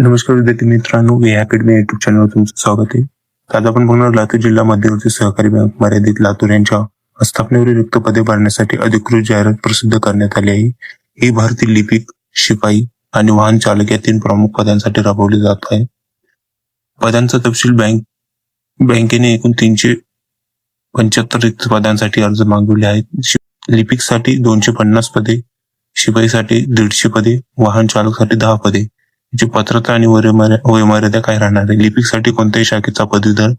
नमस्कार विद्यार्थी मित्रांनो वे अकॅडमी युट्यूब चॅनलवर तुमचं स्वागत आहे. आज आपण बघणार लातूर जिल्हा मध्यवर्ती सहकारी बँक मर्यादित लातूर यांच्या स्थापनेवरील रिक्त पदे भरण्यासाठी अधिकृत जाहिरात प्रसिद्ध करण्यात आली आहे. ही भारतीय लिपिक शिपाई आणि वाहन चालक या तीन प्रमुख पदांसाठी राबवली जात आहे. पदांचा तपशील बँक बँकेने एकूण तीनशे पंच्याहत्तर रिक्त पदांसाठी अर्ज मागवले आहेत. लिपिकसाठी दोनशे पन्नास पदे शिपाईसाठी दीडशे पदे वाहन चालकसाठी दहा पदे. जी पात्रता आणि वयोमर्या- वयोमर्यादा काय राहणार आहे? लिपिकसाठी कोणत्याही शाखेचा पदवीधर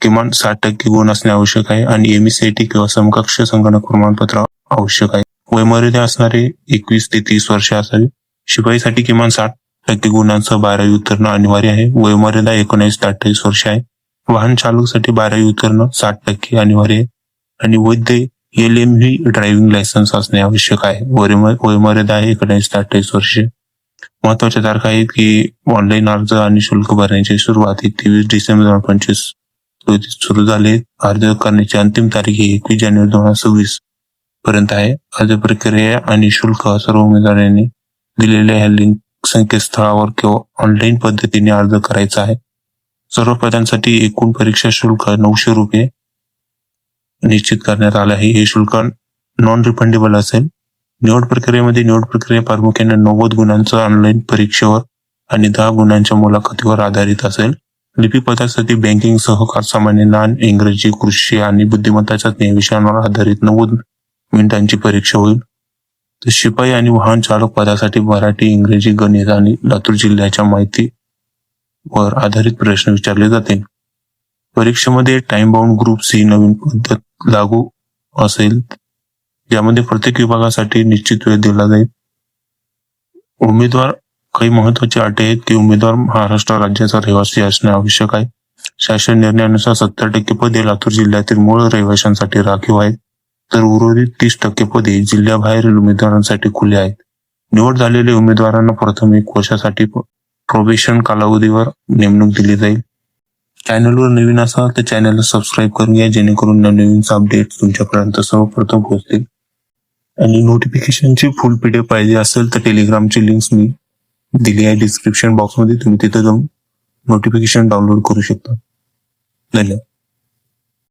किमान साठ टक्के गुण असणे आवश्यक आहे आणि एमईसीआयटी किंवा समकक्ष संगणक प्रमाणपत्र आवश्यक आहे. वयोमर्यादा असणारे एकवीस ते तीस वर्ष असावी. शिपाईसाठी किमान साठ टक्के गुणांसह बारावी उत्तीर्ण अनिवार्य आहे. वयोमर्यादा एकोणीस ते अठ्ठावीस वर्ष आहे. वाहन चालकसाठी बारावी उत्तीर्ण साठ टक्के अनिवार्य आहे. आणि वैद्य L M V driving licence असणे आवश्यक आहे. वयोम- वयोमर्यादा आहे एकोणीस ते अठ्ठावीस वर्षे. महत्त्वाच्या तारखा आहेत की ऑनलाईन अर्ज आणि शुल्क भरण्याची सुरुवात ही तेवीस डिसेंबर दोन हजार पंचवीस रोजी सुरू झाले. अर्ज करण्याची अंतिम तारीख ही एकवीस जानेवारी दोन हजार सव्वीस पर्यंत आहे. अर्ज प्रक्रिया आणि शुल्क सर्व उमेदवारांनी दिलेल्या ह्या लिंक संकेतस्थळावर किंवा ऑनलाईन पद्धतीने अर्ज करायचा आहे. सर्व पदांसाठी एकूण परीक्षा शुल्क नऊशे रुपये निश्चित करण्यात आलं आहे. हे शुल्क नॉन रिफंडेबल असेल. निवड प्रक्रियेमध्ये निवड प्रक्रिया प्रामुख्याने नव्वद गुणांचं ऑनलाईन परीक्षेवर आणि दहा गुणांच्या मुलाखतीवर आधारित असेल. लिपी पदासाठी बँकिंग सहकार सामान्य ज्ञान इंग्रजी कृषी आणि बुद्धिमत्ताच्या विषयांवर आधारित नव्वद मिनिटांची परीक्षा होईल. तर शिपाई आणि वाहन चालक पदासाठी मराठी इंग्रजी गणित आणि लातूर जिल्ह्याच्या माहिती वर आधारित प्रश्न विचारले जातील. परीक्षेमध्ये टाइम बाउंड ग्रुप सी नवीन पद्धत लागू असेल. यामध्ये प्रत्येक विभागासाठी निश्चित वेळ दिला जाईल. उमेदवार काही महत्वाची अटी आहेत. की उमेदवार महाराष्ट्र राज्याचा रहिवासी असणे आवश्यक आहे. शासन निर्णयानुसार सत्तर टक्के पदे लातूर जिल्ह्यातील मूळ रहिवाशांसाठी राखीव आहेत. तर उर्वरित तीस टक्के पदे जिल्ह्याबाहेरील उमेदवारांसाठी खुले आहेत. निवड झालेल्या उमेदवारांना प्रथम एक वर्षासाठी प्रोबेशन कालावधीवर नेमणूक दिली जाईल. चॅनलवर नवीन असाल तर चॅनलला सबस्क्राईब करून घ्या जेणेकरून नवीन अपडेट तुमच्यापर्यंत सर्वप्रथम पोहोचतील. आणि नोटिफिकेशनची फुल पीडीएफ पाहिजे असेल तर टेलिग्रामची लिंक्स मी दिली आहे डिस्क्रिप्शन बॉक्समध्ये तुम्ही तिथे जाऊन नोटिफिकेशन डाउनलोड करू शकता. धन्यवाद.